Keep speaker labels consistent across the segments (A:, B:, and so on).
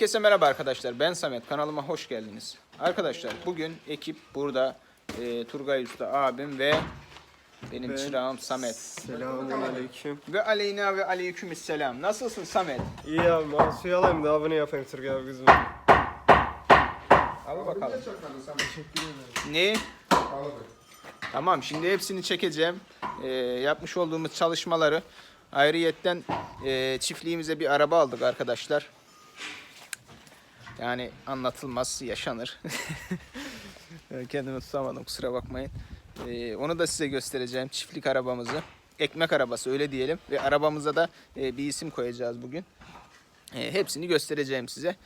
A: Herkese merhaba arkadaşlar. Ben Samet. Kanalıma hoş geldiniz. Arkadaşlar bugün ekip burada. Ee, Turgay Usta abim ve benim çırağım Samet.
B: Selamun aleyküm.
A: Ve aleyna ve aleykümselam. Nasılsın Samet?
B: İyi abi ben suyu alayım da abone yapayım Turgay abi kızım.
A: Al bakalım. Ne? Tamam şimdi hepsini çekeceğim. Ee, yapmış olduğumuz çalışmaları. Ayrıyetten e, çiftliğimize bir araba aldık arkadaşlar. Yani anlatılmaz yaşanır. Kendimi tutamadım kusura bakmayın. Ee, onu da size göstereceğim çiftlik arabamızı. Ekmek arabası öyle diyelim. Ve arabamıza da e, bir isim koyacağız bugün. E, hepsini göstereceğim size.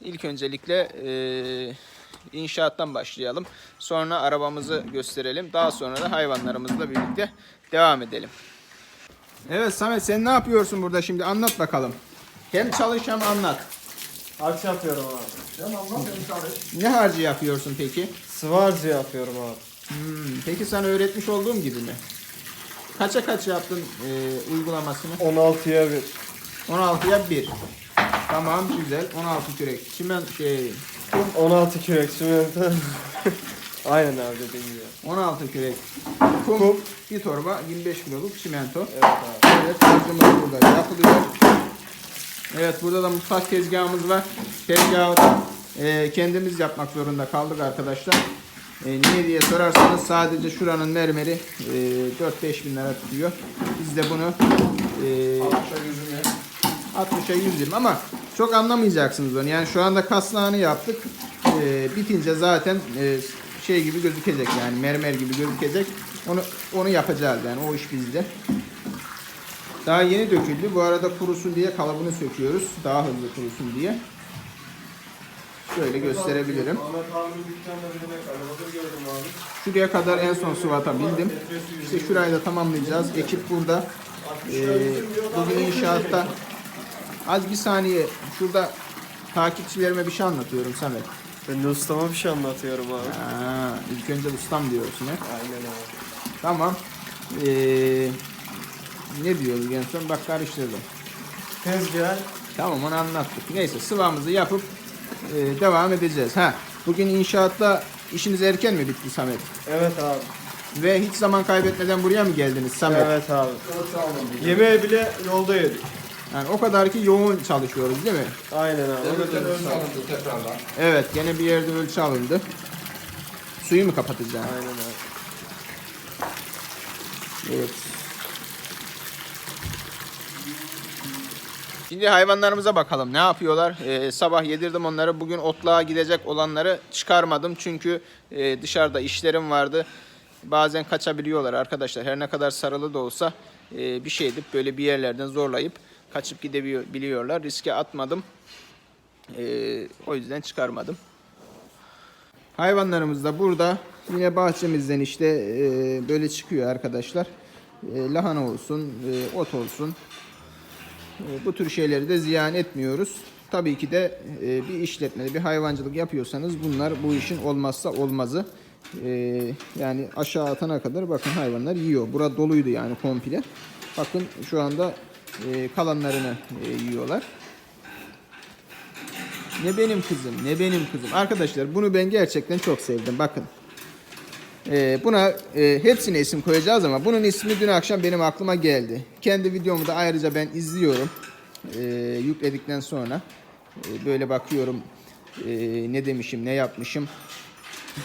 A: İlk öncelikle e, inşaattan başlayalım. Sonra arabamızı gösterelim. Daha sonra da hayvanlarımızla birlikte devam edelim. Evet Samet sen ne yapıyorsun burada şimdi anlat bakalım. Hem çalış hem anlat.
B: Harç yapıyorum abi.
A: Ne harcı yapıyorsun peki?
B: Sıvı harcı yapıyorum abi.
A: Hmm, peki sana öğretmiş olduğum gibi mi? Kaça kaç yaptın e, uygulamasını?
B: 16'ya bir.
A: 16'ya 1. Tamam güzel. 16 kürek. Çimen şey
B: 16 kürek simento. Aynen abi dediğin gibi.
A: 16 kürek. Kum, bir torba 25 kiloluk çimento.
B: Evet abi.
A: Evet harcımız burada yapılıyor. Evet burada da mutfak tezgahımız var. Tezgahı e, kendimiz yapmak zorunda kaldık arkadaşlar. E, niye diye sorarsanız sadece şuranın mermeri e, 4-5 bin lira tutuyor. Biz de bunu e, 60'a 120 ama çok anlamayacaksınız onu. Yani şu anda kaslağını yaptık. E, bitince zaten e, şey gibi gözükecek yani mermer gibi gözükecek. Onu onu yapacağız yani o iş bizde. Daha yeni döküldü. Bu arada kurusun diye kalıbını söküyoruz. Daha hızlı kurusun diye. Şöyle gösterebilirim. Şuraya kadar en son sıvata bindim. İşte şurayı da tamamlayacağız. Ekip burada. Ee, bugün inşaatta az bir saniye şurada takipçilerime bir şey anlatıyorum Samet.
B: Ben de ustama bir şey anlatıyorum abi.
A: Ha, ilk önce ustam diyorsun he.
B: Aynen abi.
A: Tamam. Ee, ne diyorduk en son? Bak karıştırdım.
B: Tezgah.
A: Tamam onu anlattık. Neyse sıvamızı yapıp e, devam edeceğiz. Ha, bugün inşaatta işiniz erken mi bitti Samet?
B: Evet abi.
A: Ve hiç zaman kaybetmeden buraya mı geldiniz Samet?
B: Evet abi. Yemeği bile yolda yedik.
A: Yani o kadar ki yoğun çalışıyoruz değil mi?
B: Aynen abi. O kadar
A: Evet, gene bir yerde ölçü alındı. Suyu mu kapatacağım?
B: Aynen abi.
A: Evet. Şimdi hayvanlarımıza bakalım. Ne yapıyorlar? Ee, sabah yedirdim onları. Bugün otluğa gidecek olanları çıkarmadım. Çünkü e, dışarıda işlerim vardı. Bazen kaçabiliyorlar arkadaşlar. Her ne kadar sarılı da olsa e, bir şey edip böyle bir yerlerden zorlayıp kaçıp gidebiliyorlar. Riske atmadım. E, o yüzden çıkarmadım. Hayvanlarımız da burada. Yine bahçemizden işte e, böyle çıkıyor arkadaşlar. E, lahana olsun, e, ot olsun. E, bu tür şeyleri de ziyan etmiyoruz. Tabii ki de e, bir işletmede bir hayvancılık yapıyorsanız bunlar bu işin olmazsa olmazı. E, yani aşağı atana kadar bakın hayvanlar yiyor. Bura doluydu yani komple. Bakın şu anda kalanlarını yiyorlar. Ne benim kızım, ne benim kızım. Arkadaşlar bunu ben gerçekten çok sevdim. Bakın. Ee, buna e, hepsine isim koyacağız ama bunun ismi dün akşam benim aklıma geldi. Kendi videomu da ayrıca ben izliyorum. Ee, yükledikten sonra e, böyle bakıyorum e, ne demişim, ne yapmışım.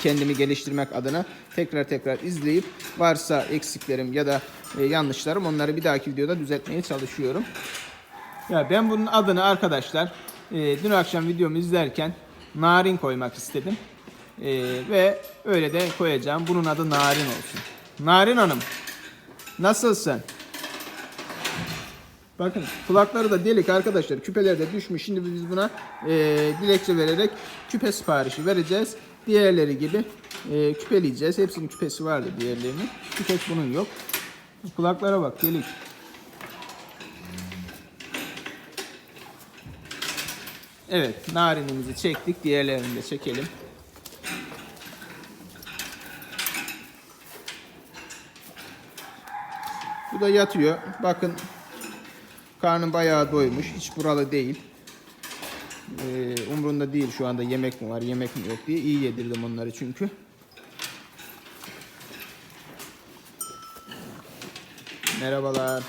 A: Kendimi geliştirmek adına tekrar tekrar izleyip varsa eksiklerim ya da e, yanlışlarım onları bir dahaki videoda düzeltmeye çalışıyorum. Ya ben bunun adını arkadaşlar e, dün akşam videomu izlerken narin koymak istedim. E, ve öyle de koyacağım. Bunun adı Narin olsun. Narin Hanım nasılsın? Bakın kulakları da delik arkadaşlar. Küpeler de düşmüş. Şimdi biz buna e, dilekçe vererek küpe siparişi vereceğiz. Diğerleri gibi e, küpeleyeceğiz. Hepsinin küpesi vardı diğerlerinin. Tek bunun yok. Kulaklara bak delik. Evet, narinimizi çektik. Diğerlerini de çekelim. Bu da yatıyor. Bakın karnım bayağı doymuş. Hiç buralı değil. Ee, umrunda değil şu anda yemek mi var, yemek mi yok diye iyi yedirdim onları çünkü. Merhabalar.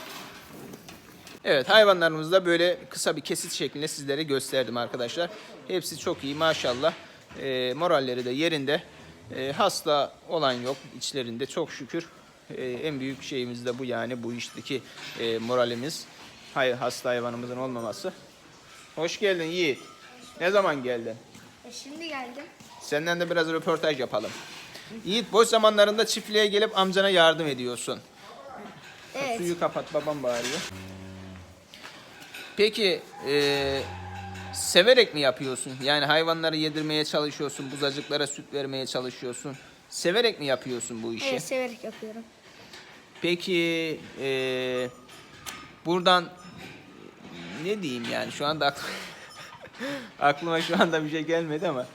A: Evet hayvanlarımızı da böyle kısa bir kesit şeklinde sizlere gösterdim arkadaşlar. Hepsi çok iyi maşallah. Ee, moralleri de yerinde. Ee, hasta olan yok içlerinde çok şükür. Ee, en büyük şeyimiz de bu yani bu işteki e, moralimiz. Hay, hasta hayvanımızın olmaması. Hoş geldin Yiğit. Ne zaman geldin?
C: E şimdi geldim.
A: Senden de biraz röportaj yapalım. Yiğit boş zamanlarında çiftliğe gelip amcana yardım ediyorsun.
C: Evet.
A: Suyu kapat babam bağırıyor. Peki e, severek mi yapıyorsun? Yani hayvanları yedirmeye çalışıyorsun, buzacıklara süt vermeye çalışıyorsun. Severek mi yapıyorsun bu işi?
C: Evet severek yapıyorum.
A: Peki e, buradan ne diyeyim yani şu anda aklıma, aklıma şu anda bir şey gelmedi ama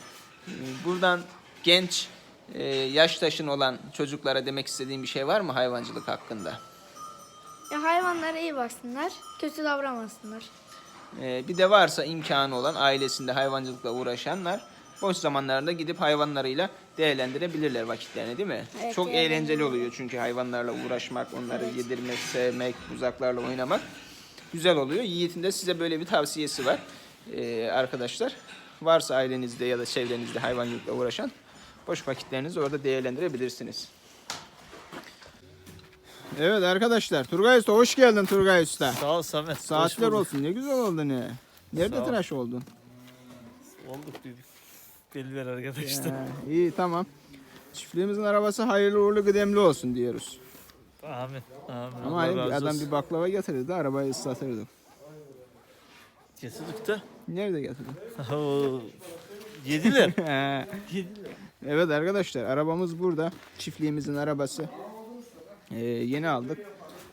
A: buradan genç e, yaş taşın olan çocuklara demek istediğim bir şey var mı hayvancılık hakkında?
C: Ya hayvanlara iyi baksınlar, kötü davranmasınlar.
A: E, bir de varsa imkanı olan ailesinde hayvancılıkla uğraşanlar boş zamanlarında gidip hayvanlarıyla değerlendirebilirler vakitlerini değil mi?
C: Evet,
A: Çok
C: değerlendirebilirler.
A: eğlenceli oluyor çünkü hayvanlarla uğraşmak, onları
C: Evet.
A: yedirmek, sevmek, uzaklarla oynamak güzel oluyor. Yiğit'in de size böyle bir tavsiyesi var e, arkadaşlar. Varsa ailenizde ya da çevrenizde hayvancılıkla uğraşan boş vakitlerinizi orada değerlendirebilirsiniz. Evet arkadaşlar Turgay Usta hoş geldin Turgay Usta.
D: Sağ ol Samet.
A: Saatler olsun ne güzel oldu ne. Nerede tıraş oldun?
D: Olduk dedik. Deliler arkadaşlar.
A: Ha, iyi tamam. Çiftliğimizin arabası hayırlı uğurlu gıdemli olsun diyoruz.
D: Amin. Amin.
A: Ama hayır, adam
D: olsun.
A: bir baklava getirirdi arabayı ıslatırdık.
D: Getirdik de.
A: Nerede getirdin?
D: Yediler. Yediler.
A: evet arkadaşlar arabamız burada. Çiftliğimizin arabası. Ee, yeni aldık.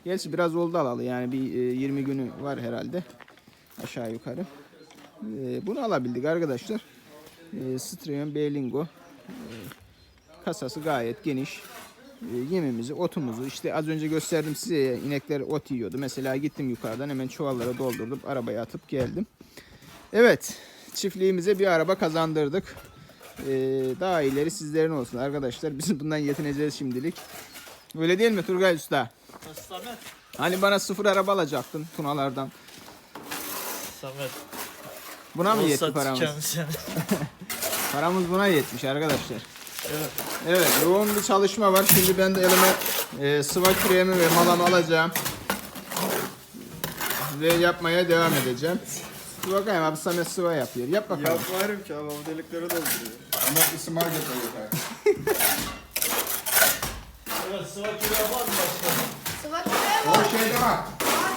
A: Gerçi biraz oldu alalı yani bir e, 20 günü var herhalde. Aşağı yukarı. Ee, bunu alabildik arkadaşlar. Ee, Streon Berlingo. Ee, kasası gayet geniş. Ee, yemimizi, otumuzu işte az önce gösterdim size ya, inekler ot yiyordu. Mesela gittim yukarıdan hemen çuvallara doldurdum arabaya atıp geldim. Evet çiftliğimize bir araba kazandırdık. Ee, daha ileri sizlerin olsun arkadaşlar. Biz bundan yetineceğiz şimdilik. Öyle değil mi Turgay Usta?
D: Samet.
A: Hani bana sıfır araba alacaktın Tunalardan.
D: Samet.
A: Buna mı yetti paramız? Paramız buna yetmiş arkadaşlar.
D: evet.
A: Evet yoğun bir çalışma var. Şimdi ben de elime e, sıva kremi ve malamı alacağım. Ve yapmaya devam edeceğim. Dur bakayım abi Samet sıva yapıyor. Yap bakalım.
B: Yapmıyorum ki ama bu delikleri dolduruyor.
A: Ama ısmar getiriyor.
D: Evet sıva kilo yapar mı başkanım?
C: Sıvak
A: O şeyde var.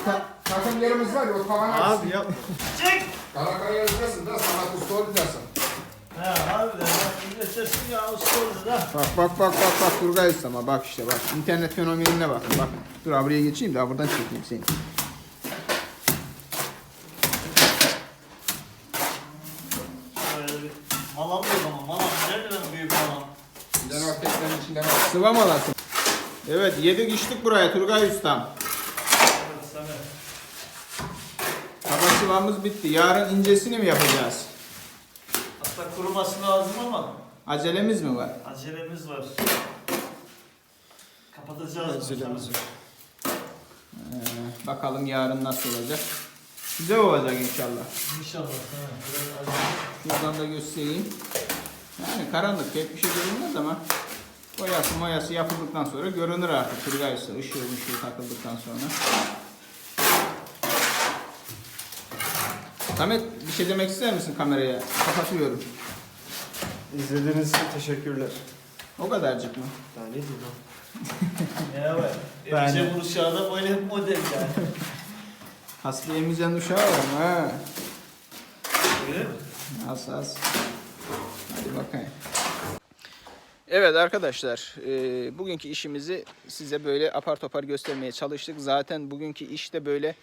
A: Ta- takım yerimiz var ya o tavana.
B: Abi yapma.
D: Çek.
A: Karakara yazıyorsun da sanat usta olacaksın.
D: He harbiden bak yine sesin ya usta oldu da.
A: Bak bak bak bak bak Turgay Usta'ma bak işte bak. internet fenomenine bakın bak. Dur abi buraya geçeyim de buradan çekeyim seni.
D: Şöyle bir malam yok ama malam. Nerede benim büyük malam?
A: Sıva malası. Evet yedik içtik buraya Turgay Ustam.
D: Evet Samet.
A: Kaba sıvamız bitti. Yarın incesini mi yapacağız?
D: Hatta kuruması lazım ama
A: Acelemiz mi var?
D: acelemiz var. Kapatacağız.
B: Acelemiz
D: var.
A: Ee, bakalım yarın nasıl olacak. Güzel olacak inşallah.
D: İnşallah Samet. Biraz acele.
A: Şuradan da göstereyim. Yani karanlık pek bir şey görünmez ama boyası moyası yapıldıktan sonra görünür artık Turgay. Işığı ışığı takıldıktan sonra. Samet bir şey demek ister misin kameraya? Kapatıyorum.
B: İzlediğiniz için teşekkürler.
A: O kadarcık mı?
B: Daha ne diyeyim lan?
D: Ya bak.
A: Ben-
D: Ece Buruşağı'da böyle bir model yani.
A: Hasbi Emican uşağı var ama ha.
D: Öyle mi?
A: Az az. Hadi bakayım. Evet arkadaşlar, e, bugünkü işimizi size böyle apar topar göstermeye çalıştık. Zaten bugünkü işte böyle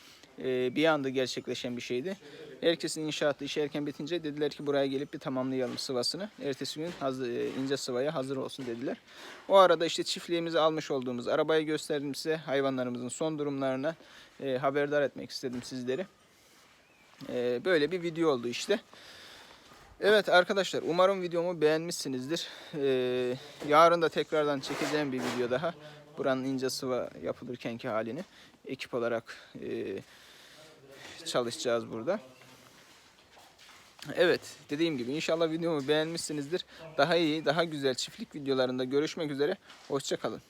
A: e, bir anda gerçekleşen bir şeydi. Herkesin inşaatı işi erken bitince dediler ki buraya gelip bir tamamlayalım sıvasını. Ertesi gün hazır, e, ince sıvaya hazır olsun dediler. O arada işte çiftliğimize almış olduğumuz arabayı gösterdim size. Hayvanlarımızın son durumlarına e, haberdar etmek istedim sizleri. E, böyle bir video oldu işte. Evet arkadaşlar umarım videomu beğenmişsinizdir. Ee, yarın da tekrardan çekeceğim bir video daha. Buranın ince sıva yapılırkenki halini ekip olarak e, çalışacağız burada. Evet dediğim gibi inşallah videomu beğenmişsinizdir. Daha iyi daha güzel çiftlik videolarında görüşmek üzere. Hoşçakalın.